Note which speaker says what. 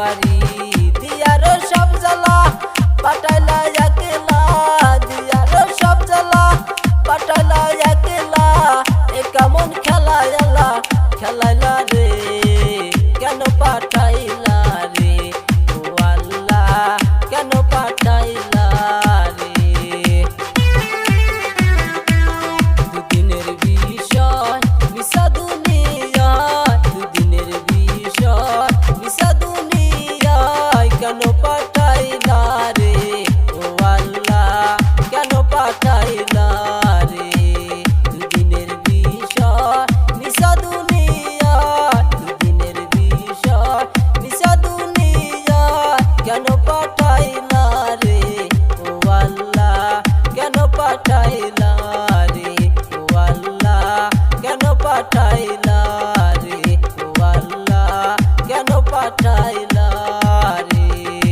Speaker 1: nobody কেন পাঠাই না কেন পাঠাই না রে? দুদিনের বিষয় মিশা দুনিয়া, দুদিনের বিষয় মিশা কেন পাঠাই